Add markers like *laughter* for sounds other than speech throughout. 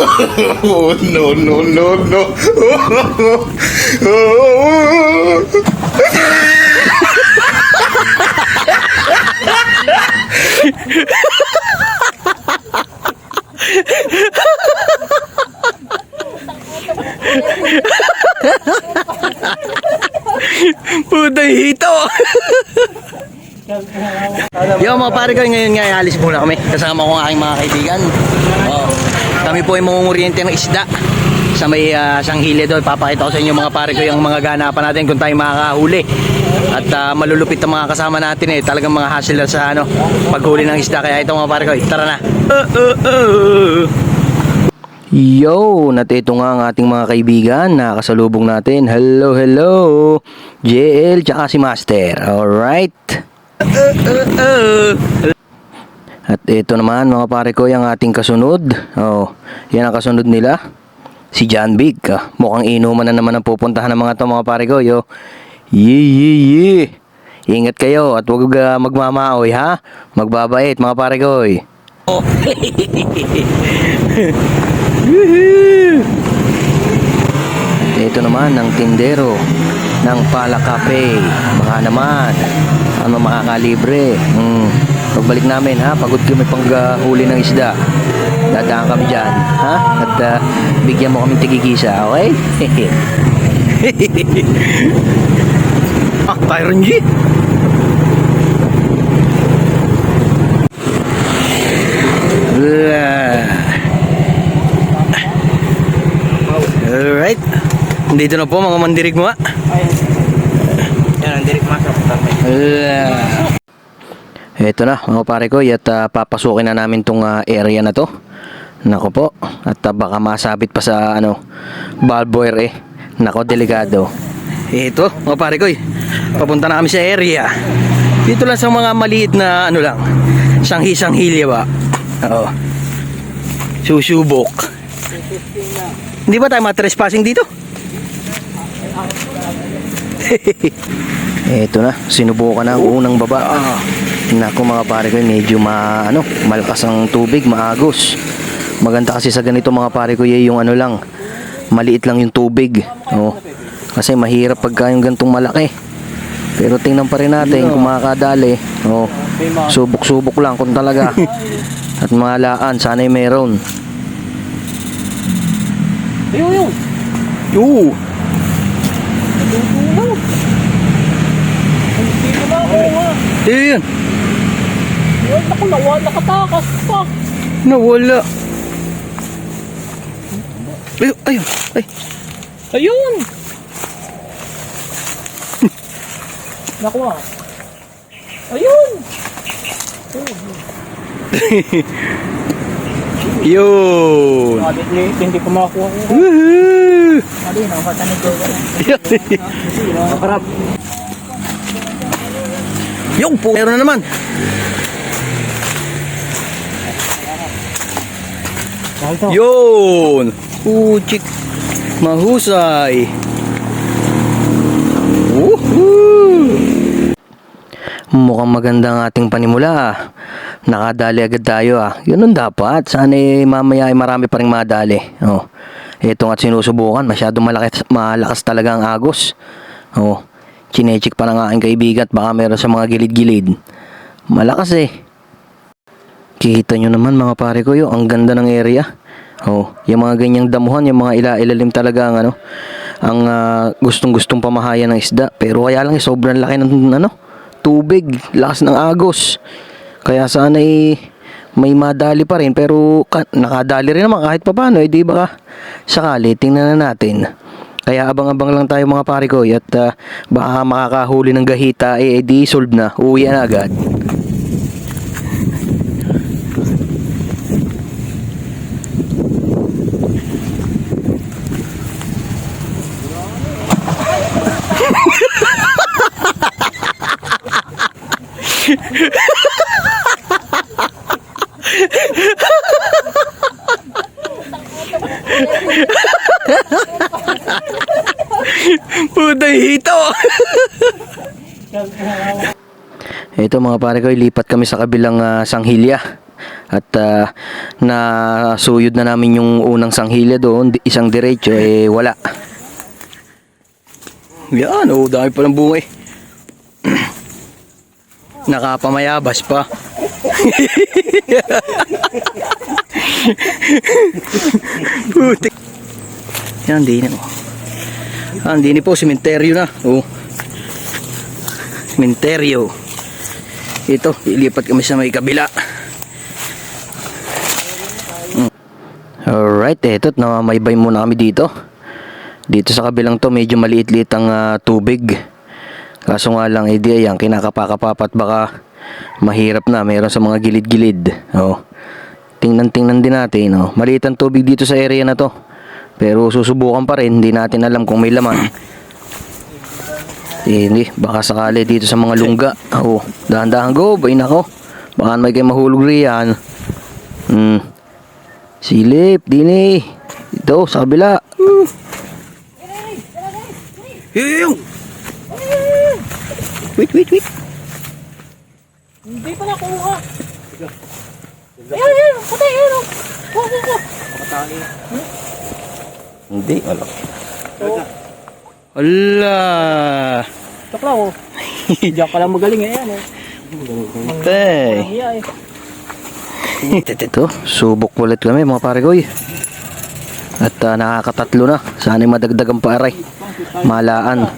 Oh, no, no, no, no. Putay hito! Yo mga pare ko, ngayon nga alis muna kami. Kasama ko ang aking mga kaibigan. Oh, kami po ay mangunguriente ng isda sa may uh, sanghilya doon. Papakita ko sa inyo mga pare ko yung mga ganapan natin kung tayo makakahuli. At ah, malulupit ang mga kasama natin eh. Talagang mga hustler sa ano, paghuli ng isda. Kaya ito mga pare ko, tara na. Uh, uh, uh. Yo, nat ito nga ang ating mga kaibigan na kasalubong natin. Hello, hello. JL tsaka si Master. Alright. At ito naman mga pare ko yung ating kasunod. Oh, yan ang kasunod nila. Si John Big. Ah, mukhang inuman na naman ang pupuntahan ng mga to mga pare ko. Yo. Yee, yee, yee. Ingat kayo at huwag uh, magmamaoy ha. Magbabait mga pare ko. Oh. At ito naman ang tindero ng Pala Cafe. Baka naman, ano makakalibre. Hmm. Pagbalik namin ha, pagod kami pang uh, huli ng isda. Dadaan kami dyan, ha? At uh, bigyan mo kami tigigisa, okay? *laughs* ah, Tyron G! Alright. Dito na po mga mandirig mo. Yan, ang direct masok. Ito na mga pare ko at ah, papasukin na namin tong ah, area na to. Nako po. At ah, baka masabit pa sa ano valve wire eh. Nako delikado. Ito mga pare ko. Papunta na kami sa area. Dito lang sa mga maliit na ano lang. Sanghi-sanghilya ba? Oo. Susubok. Hindi ba tayo matrespassing dito? *laughs* Ito na, sinubukan na ang unang baba. Naku mga pare ko, medyo ma, ano, malakas ang tubig, maagos. Maganda kasi sa ganito mga pare ko, yung ano lang, maliit lang yung tubig. Oh. Kasi mahirap pagka yung gantong malaki. Pero tingnan pa rin natin kung makakadali. Oh. Subok-subok lang kung talaga. *laughs* At mahalaan, sana'y meron. Ayun, yun. Ako, ha. Ayun, Ayun, ako, nawa, nakatakas pa. nawala. Ayun, ayun, ay. Ayun. *laughs* Naku, ha. Ayun. *laughs* Yun. Sabi, ni- hindi ko makakuha ko. Woohoo! Mali, nakakata ni Joel. *laughs* Makarap. Yung po. Meron na naman. Yun. Puchik. Mahusay. Woohoo! Mukhang maganda ang ating panimula ah. Nakadali agad tayo ah. Yun ang dapat. Sana eh, mamaya ay marami pa rin madali. Oh. Ito nga't sinusubukan. Masyadong malakas, malakas talaga ang agos. Oh. Chinecheck pa ng aking kaibigan at baka meron sa mga gilid-gilid. Malakas eh. Kita nyo naman mga pare ko yun. Ang ganda ng area. Oh, yung mga ganyang damuhan, yung mga ila-ilalim talaga ang ano, ang ah, gustong-gustong pamahayan ng isda. Pero kaya lang eh, sobrang laki ng ano, tubig, lakas ng agos. Kaya sana eh, may madali pa rin pero ka- nakadali rin naman kahit papaano eh di ba ka sakali tingnan na natin kaya abang-abang lang tayo mga pare ko at ah, baka makakahuli ng gahita eh, eh di solve na uwi na agad Putay hito! Ito mga pare ko, lipat kami sa kabilang ah, sanghilya. At ah, nasuyod na namin yung unang sanghilya doon, isang diretso, eh wala. Yan, oh, dami palang bunga eh. Nakapamayabas pa. Putik. Yan, di na. Ah, hindi ni po, simenteryo na. Oh. Simenteryo. Ito, ilipat kami sa may kabila. Mm. Alright, eto, namamaybay muna kami dito. Dito sa kabilang to, medyo maliit-liit ang ah, tubig. Kaso nga lang, eh di ayan, kinakapakapapat baka mahirap na. Meron sa mga gilid-gilid. Oh. Tingnan-tingnan din natin. Oh. Maliit ang tubig dito sa area na to. Pero susubukan pa rin, hindi natin alam kung may laman. Eh, hindi, baka sakali dito sa mga lungga. Oo, dahan-dahan go, bay nako. Baka may kayo mahulog riyan. Hmm. Silip, dini. Ito, sa kabila. Yung! Wait, wait, wait. Hindi pa nakuha. Ayan, ayan. Patay, ayan. oh. Kuha, kuha, kuha. Hindi, wala. Wala. Takla ko. Diyan ka lang magaling eh. Ayan, eh. Tay. Iya, eh. Ito, subok ulit kami mga pare ko eh. At ah, nakakatatlo na. Sana madagdag ang paray. Malaan.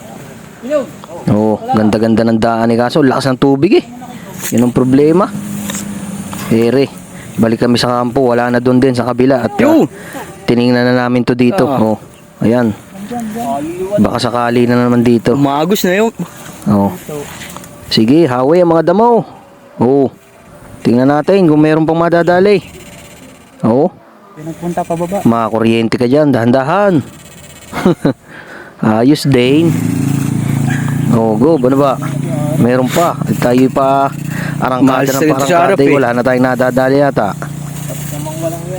Oo, ganda-ganda ng daan ni kaso. Lakas ng tubig eh. Yun ang problema. Ere, balik kami sa kampo. Wala na doon din sa kabila. At ah, tiningnan na namin to dito. Oh, ayan. Baka sakali na naman dito. Umagos na yun. Oo. Sige, hawi ang mga damo. Oo. Tingnan natin kung meron pang madadali. Oo. Pinagpunta pa baba. Mga kuryente ka dyan, dahan-dahan. *laughs* Ayos din. Oo, go, ano ba? Meron pa. Tayo pa arangkada ng parangkada. eh. Wala na tayong nadadali yata.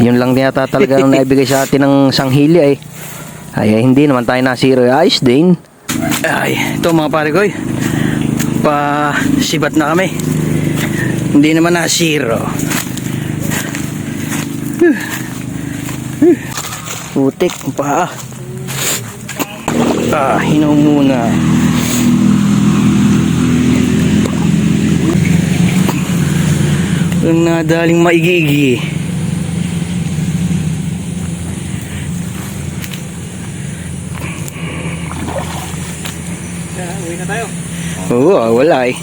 Yun lang yata talaga nung naibigay sa atin ng sanghilya eh. Ay, eh, hindi naman tayo nasiro. Ayos din. Ay, ito mga pare ko. eh. Pa sibat na kami. Hindi naman na zero. Putik paa. Ah, hinaw muna. Nadaling maigi-igi. Uwi na tayo. Oo, ah, wala eh.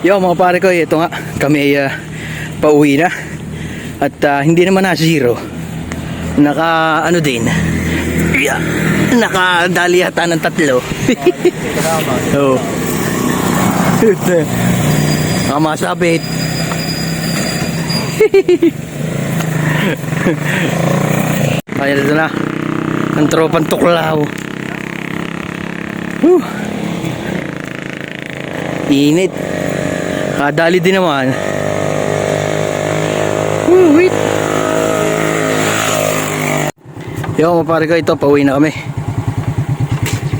Yo mga pare ko, ito nga, kami ay ah, pauwi na. At ah, hindi naman na zero. Naka ano din. Yeah, nakadali yata ng tatlo. *laughs* Oo. Naka masabit. Kaya na. Ang tropang tuklaw. Whew. Init. Kadali din naman. Woo, wait. Yo, mga pare ko, ito, pauwi na kami.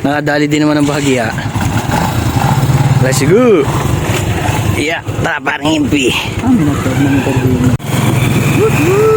Nakadali din naman ng bahagya. Let's go! Yeah, tara parang impi. Ah, may nagtawag ng interview. Woo!